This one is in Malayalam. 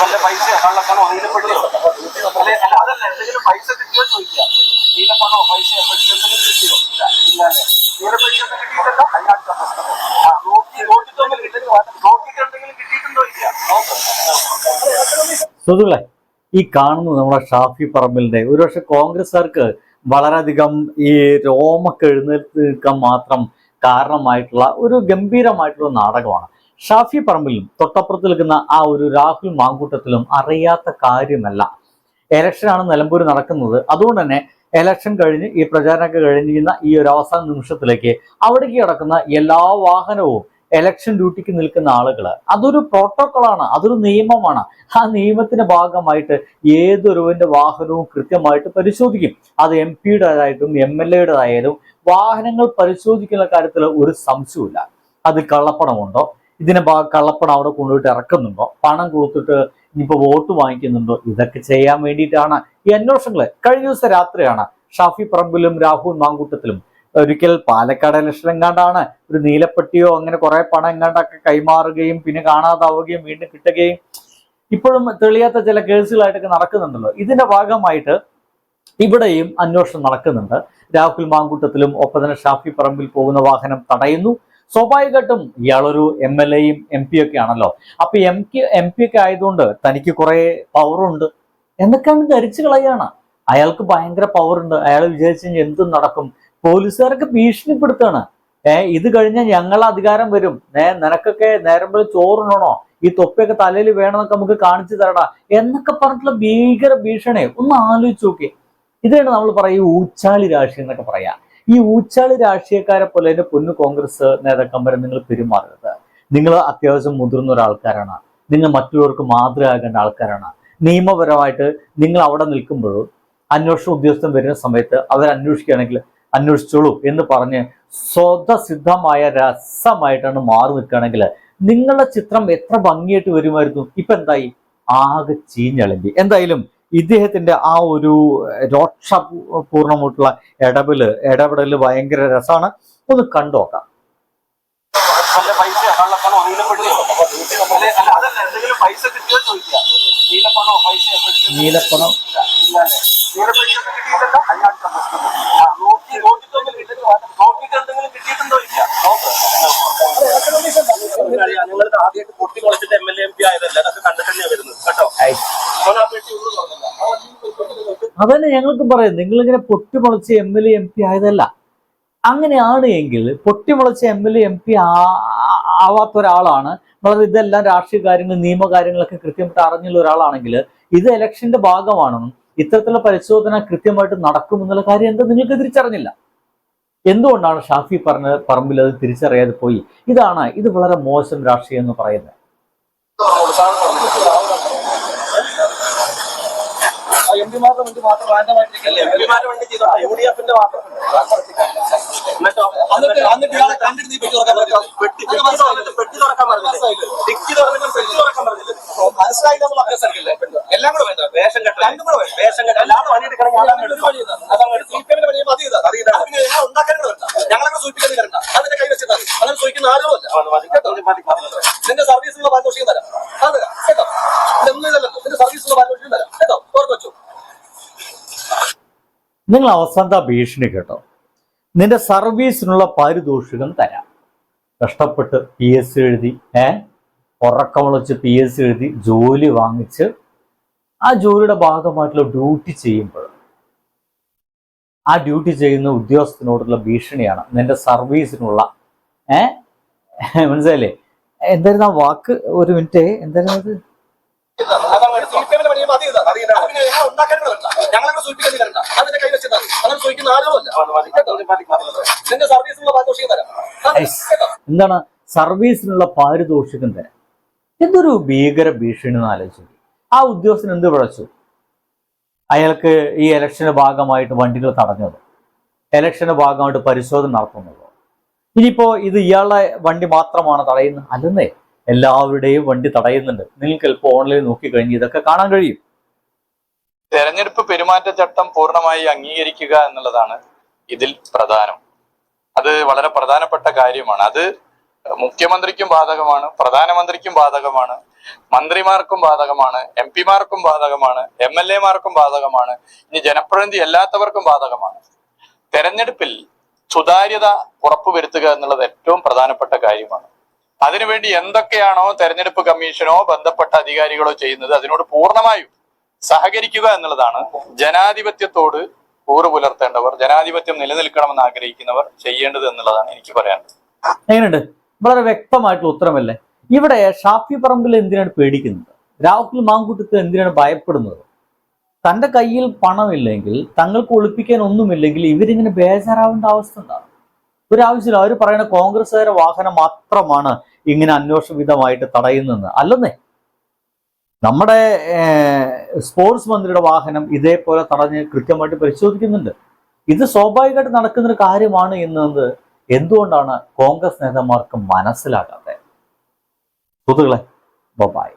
വല്ല പൈസ കള്ളക്കണോ നീലപ്പെട്ടിയോ അല്ലെ? അല്ല അതല്ല എന്തെങ്കിലും പൈസ കിട്ടിയോ ചോദിക്കുക. നീലപ്പണോ പൈസ എന്തെങ്കിലും കിട്ടിയോ? ഇല്ല ഇല്ലാല്ലേ നീലപ്പെട്ടി ഒന്നും കിട്ടിയിട്ടല്ല. അയാൾക്ക് നോക്കി നോക്കിട്ടൊന്നും കിട്ടില്ല നോക്കിയിട്ട് എന്തെങ്കിലും കിട്ടിയിട്ടുണ്ടോ ഇല്ല സുഹൃത്തുക്കളെ ഈ കാണുന്നത് നമ്മുടെ ഷാഫി പറമ്പിലിന്റെ. ഒരുപക്ഷെ കോൺഗ്രസ്സുകാർക്ക് വളരെയധികം ഈ രോമക്കെഴുന്നേൽക്കാൻ മാത്രം കാരണമായിട്ടുള്ള ഒരു ഗംഭീരമായിട്ടുള്ള നാടകമാണ്. ഷാഫി പറമ്പിലും തൊട്ടപ്പുറത്ത് നിൽക്കുന്ന ആ ഒരു രാഹുൽ മാങ്കൂട്ടത്തിലും അറിയാത്ത കാര്യമല്ല. ഇലക്ഷനാണ് നിലമ്പൂർ നടക്കുന്നത്. അതുകൊണ്ട് തന്നെ ഇലക്ഷൻ കഴിഞ്ഞ് ഈ പ്രചാരണമൊക്കെ കഴിഞ്ഞിരിക്കുന്ന ഈ ഒരു അവസാന നിമിഷത്തിലേക്ക് അവിടേക്ക് കിടക്കുന്ന എല്ലാ വാഹനവും എലക്ഷൻ ഡ്യൂട്ടിക്ക് നിൽക്കുന്ന ആളുകൾ അതൊരു പ്രോട്ടോക്കോളാണ് അതൊരു നിയമമാണ്. ആ നിയമത്തിന്റെ ഭാഗമായിട്ട് ഏതൊരുവന്റെ വാഹനവും കൃത്യമായിട്ട് പരിശോധിക്കും. അത് എം പിയുടേതായിട്ടും എം എൽ എയുടേതായാലും വാഹനങ്ങൾ പരിശോധിക്കുന്ന കാര്യത്തിൽ ഒരു സംശയവുമില്ല. അത് കള്ളപ്പണമുണ്ടോ? ഇതിനെ കള്ളപ്പണം അവിടെ കൊണ്ടുപോയിട്ട് ഇറക്കുന്നുണ്ടോ? പണം കൊടുത്തിട്ട് ഇനിയിപ്പോ വോട്ട് വാങ്ങിക്കുന്നുണ്ടോ? ഇതൊക്കെ ചെയ്യാൻ വേണ്ടിയിട്ടാണ് ഈ അന്വേഷണങ്ങൾ കഴിഞ്ഞ ദിവസം രാത്രിയാണ് ഷാഫി പറമ്പിലും രാഹുൽ മാങ്കൂട്ടത്തിലും ഒരിക്കൽ പാലക്കാട് ഇലക്ഷൻ എങ്ങാണ്ടാണ് ഒരു നീലപ്പെട്ടിയോ അങ്ങനെ കുറെ പണം എങ്ങാണ്ടൊക്കെ കൈമാറുകയും പിന്നെ കാണാതാവുകയും വീണ്ടും കിട്ടുകയും ഇപ്പോഴും തെളിയാത്ത ചില കേസുകളായിട്ടൊക്കെ നടക്കുന്നുണ്ടല്ലോ. ഇതിന്റെ ഭാഗമായിട്ട് ഇവിടെയും അന്വേഷണം നടക്കുന്നുണ്ട്. രാഹുൽ മാങ്കൂട്ടത്തിലും ഒപ്പം തന്നെ ഷാഫി പറമ്പിൽ പോകുന്ന വാഹനം തടയുന്നു. സ്വാഭാവികമായിട്ടും ഇയാളൊരു എം എൽ എയും എം പി ഒക്കെ ആണല്ലോ അപ്പൊ എം കെ എം പി ഒക്കെ ആയതുകൊണ്ട് തനിക്ക് കുറെ പവറുണ്ട് എന്നൊക്കെയാണ് ധരിച്ചു കളയാണ്. അയാൾക്ക് ഭയങ്കര പവറുണ്ട് അയാൾ വിചാരിച്ചു എന്തും നടക്കും. പോലീസുകാരൊക്കെ ഭീഷണിപ്പെടുത്താണ്. ഏർ ഇത് കഴിഞ്ഞാൽ ഞങ്ങൾ അധികാരം വരും. നിനക്കൊക്കെ പോലെ ചോറുണ്ടോ ഈ തൊപ്പിയൊക്കെ തലയിൽ വേണമെന്നൊക്കെ നമുക്ക് കാണിച്ചു തരടാ. എന്നൊക്കെ പറഞ്ഞിട്ടുള്ള ഭീകര ഭീഷണി. ഒന്ന് ആലോചിച്ചു നോക്കി ഇതാണ് നമ്മൾ പറയും ഊച്ചാളി രാഷ്ട്രീയം എന്നൊക്കെ പറയാ. ഈ ഊച്ചാളി രാഷ്ട്രീയക്കാരെ പോലെ തന്നെ പൊന്നു കോൺഗ്രസ് നേതാക്കന്മാരെ നിങ്ങൾ പെരുമാറരുത്. നിങ്ങൾ അത്യാവശ്യം മുതിർന്ന ഒരാൾക്കാരാണ്. നിങ്ങൾ മറ്റുള്ളവർക്ക് മാതൃകയാകേണ്ട ആൾക്കാരാണ്. നിയമപരമായിട്ട് നിങ്ങൾ അവിടെ നിൽക്കുമ്പോഴും അന്വേഷണ ഉദ്യോഗസ്ഥൻ വരുന്ന സമയത്ത് അവർ അന്വേഷിച്ചോളൂ എന്ന് പറഞ്ഞ് സ്വതസിദ്ധമായ രസമായിട്ടാണ് മാറി നിൽക്കുകയാണെങ്കിൽ നിങ്ങളുടെ ചിത്രം എത്ര ഭംഗിയായിട്ട് വരുമായിരുന്നു. ഇപ്പൊ എന്തായി? ആകെ ചീഞ്ഞളിഞ്ഞി. എന്തായാലും ഇദ്ദേഹത്തിന്റെ ആ ഒരു രോക്ഷപൂർണമായിട്ടുള്ള ഇടപെൽ ഇടപെടൽ ഭയങ്കര രസമാണ്. ഒന്ന് കണ്ടോക്കാം വല്ല പൈസ കള്ളക്കണോ നീലപ്പെട്ടിയോ അല്ലെ അല്ല അതല്ല എന്തെങ്കിലും പൈസ കിട്ടിയോ ചോദിക്കുക നീലപ്പണോ പൈസ നീലപ്പണം ഇല്ലാല്ലേ നീലപ്പെട്ടി ഒന്നും കിട്ടിയിട്ടല്ല അയാൾക്ക് പ്രശ്നം ആ, നോക്കി നോക്കിയിട്ടൊന്നും കിട്ടില്ല നോക്കിയിട്ട് എന്തെങ്കിലും കിട്ടിയിട്ടുണ്ടോ ഇല്ല നോക്ക് ഞങ്ങൾക്ക് ആദ്യമായിട്ട് പൊട്ടി മുളച്ചിട്ട് എം എൽ എം പി ആയതല്ല അതൊക്കെ കണ്ടിട്ട് തന്നെയാണ് വരുന്നത് കേട്ടോ അപ്പോൾ ആ പെട്ടി ഉള്ളു തുറന്നില്ല അതന്നെ ഞങ്ങൾക്ക് പറയാം നിങ്ങളിങ്ങനെ പൊട്ടിമുളച്ച് M L A M P ആയതല്ല. അങ്ങനെയാണ് എങ്കിൽ പൊട്ടിമുളച്ച M L A M P ആവാത്ത ഒരാളാണ്. വളരെ ഇതെല്ലാം രാഷ്ട്രീയ കാര്യങ്ങൾ നിയമകാര്യങ്ങളൊക്കെ കൃത്യമായിട്ട് അറിഞ്ഞുള്ള ഒരാളാണെങ്കിൽ ഇത് ഇലക്ഷന്റെ ഭാഗമാണെന്നും ഇത്തരത്തിലുള്ള പരിശോധന കൃത്യമായിട്ട് നടക്കുമെന്നുള്ള കാര്യം എന്താ നിങ്ങൾക്ക് തിരിച്ചറിഞ്ഞില്ല. എന്തുകൊണ്ടാണ് ഷാഫി പറഞ്ഞ പറമ്പിൽ അത് തിരിച്ചറിയാതെ പോയി? ഇതാണ് ഇത് വളരെ മോശം രാഷ്ട്രീയം എന്ന് പറയുന്നത്. എം പിമാരുടെ വണ്ടി മാത്രം റാൻഡമായിട്ടിരിക്കല്ലേ എം പിമാരുടെ വണ്ടി ചെയ്തോ യു ഡി എഫിന്റെ മാത്രം എന്നിട്ടോ എന്നിട്ട് എന്നിട്ട് കണ്ടിട്ട് നീ പെട്ടി തുറക്കാൻ പറഞ്ഞില്ല? പെട്ടി തുറക്കാൻ പെട്ടി പറഞ്ഞില്ലേ? മനസ്സിലായി നമ്മൾ അഭ്യസരിക്കില്ലേ എല്ലാം കൂടെ വേണ്ട? വേഷം കെട്ട രണ്ടും കൂടെ കെട്ട എല്ലാം പണി ഞങ്ങളൊക്കെ സൂചിപ്പിക്കാൻ അതിന്റെ കൈ അതൊക്കെ അങ്ങനെ സൂചിക്കുന്ന ആളുകളല്ല കേട്ടോ നിന്റെ സർവീസിനുള്ള പാരിതോഷികം തരാം അത് തരാം കേട്ടോ ഇതൊന്നും ഇല്ലല്ലോ നിന്റെ സർവീസിനുള്ള പാരിതോഷികം തരാം കേട്ടോ ഓർത്ത് വെച്ചു നിങ്ങൾ അവസാനത്തെ ഭീഷണി കേട്ടോ. നിന്റെ സർവീസിനുള്ള പാരിതോഷികം തരാം. കഷ്ടപ്പെട്ട് പി എസ് സി എഴുതി ഏ? ഉറക്കമുളച്ച് പി എസ് സി എഴുതി ജോലി വാങ്ങിച്ച് ആ ജോലിയുടെ ഭാഗമായിട്ടുള്ള ഡ്യൂട്ടി ചെയ്യുമ്പോൾ ആ ഡ്യൂട്ടി ചെയ്യുന്ന ഉദ്യോഗസ്ഥനോടുള്ള ഭീഷണിയാണ് നിന്റെ സർവീസിനുള്ള ഏ? മനസ്സിലായില്ലേ? എന്തായിരുന്നു ആ വാക്ക്? ഒരു മിനിറ്റ് എന്തായിരുന്നു അത് അതിന്റെ കൈ വെച്ചാൽ മതി അങ്ങനെ സൂചിക്കുന്ന ആളുകളല്ല കേട്ടോ നിന്റെ സർവീസിനുള്ള പാരിതോഷികം തരാം. അത് Nice. എന്താണ് സർവീസിനുള്ള പാരിതോഷികം തരാം? എന്തൊരു ഭീകര ഭീഷണി എന്ന് ആലോചിച്ചു ആ ഉദ്യോഗസ്ഥൻ എന്ത് പിഴച്ചു അയാൾക്ക് ഈ ഇലക്ഷന്റെ ഭാഗമായിട്ട് വണ്ടികൾ തടഞ്ഞത്? ഇലക്ഷന്റെ ഭാഗമായിട്ട് പരിശോധന നടത്തുന്നത്? ഇനിയിപ്പോ ഇത് ഇയാളുടെ വണ്ടി മാത്രമാണ് തടയുന്നത്? അല്ലെന്നേ എല്ലാവരുടെയും വണ്ടി തടയുന്നുണ്ട്. നിങ്ങൾക്ക് ഇപ്പോൾ ഓൺലൈൻ നോക്കി കഴിഞ്ഞ് ഇതൊക്കെ കാണാൻ കഴിയും. തെരഞ്ഞെടുപ്പ് പെരുമാറ്റച്ചട്ടം പൂർണമായി അംഗീകരിക്കുക എന്നുള്ളതാണ് ഇതിൽ പ്രധാനം. അത് വളരെ പ്രധാനപ്പെട്ട കാര്യമാണ്. അത് മുഖ്യമന്ത്രിക്കും ബാധകമാണ് പ്രധാനമന്ത്രിക്കും ബാധകമാണ് മന്ത്രിമാർക്കും ബാധകമാണ് എം പിമാർക്കും ബാധകമാണ് എം എൽ എമാർക്കും ബാധകമാണ് ഇനി ജനപ്രതിനിധി അല്ലാത്തവർക്കും ബാധകമാണ്. തെരഞ്ഞെടുപ്പിൽ സുതാര്യത ഉറപ്പുവരുത്തുക എന്നുള്ളത് ഏറ്റവും പ്രധാനപ്പെട്ട കാര്യമാണ്. അതിനുവേണ്ടി എന്തൊക്കെയാണോ തെരഞ്ഞെടുപ്പ് കമ്മീഷനോ ബന്ധപ്പെട്ട അധികാരികളോ ചെയ്യുന്നത് അതിനോട് പൂർണമായും സഹകരിക്കുക എന്നുള്ളതാണ് ജനാധിപത്യത്തോട് കൂറ് പുലർത്തേണ്ടവർ ജനാധിപത്യം നിലനിൽക്കണമെന്ന് ആഗ്രഹിക്കുന്നവർ ചെയ്യേണ്ടത് എന്നുള്ളതാണ് എനിക്ക് പറയാനുള്ളത്. എങ്ങനെയുണ്ട്? വളരെ വ്യക്തമായിട്ടുള്ള ഉത്തരമല്ലേ? ഇവിടെ ഷാഫി പറമ്പിൽ എന്തിനാണ് പേടിക്കുന്നത്? രാഹുൽ മാങ്കുട്ടത്ത് എന്തിനാണ് ഭയപ്പെടുന്നത്? തന്റെ കയ്യിൽ പണമില്ലെങ്കിൽ തങ്ങൾക്ക് ഒളിപ്പിക്കാൻ ഒന്നുമില്ലെങ്കിൽ ഇവരിങ്ങനെ ബേജാറാവേണ്ട അവസ്ഥ എന്താണ്? ഒരു ആവശ്യമില്ല അവർ പറയുന്ന കോൺഗ്രസ്സുകാരുടെ വാഹനം മാത്രമാണ് ഇങ്ങനെ അന്വേഷണ വിധമായിട്ട് തടയുന്നത് അല്ലെന്നേ നമ്മുടെ സ്പോർട്സ് മന്ത്രിയുടെ വാഹനം ഇതേപോലെ തടഞ്ഞ് കൃത്യമായിട്ട് പരിശോധിക്കുന്നുണ്ട്. ഇത് സ്വാഭാവികമായിട്ട് നടക്കുന്നൊരു കാര്യമാണ് എന്നത് എന്തുകൊണ്ടാണ് കോൺഗ്രസ് നേതാക്കന്മാർക്ക് മനസ്സിലാകാത്തത്? സുഹൃത്തുക്കളെ ബൊബായ്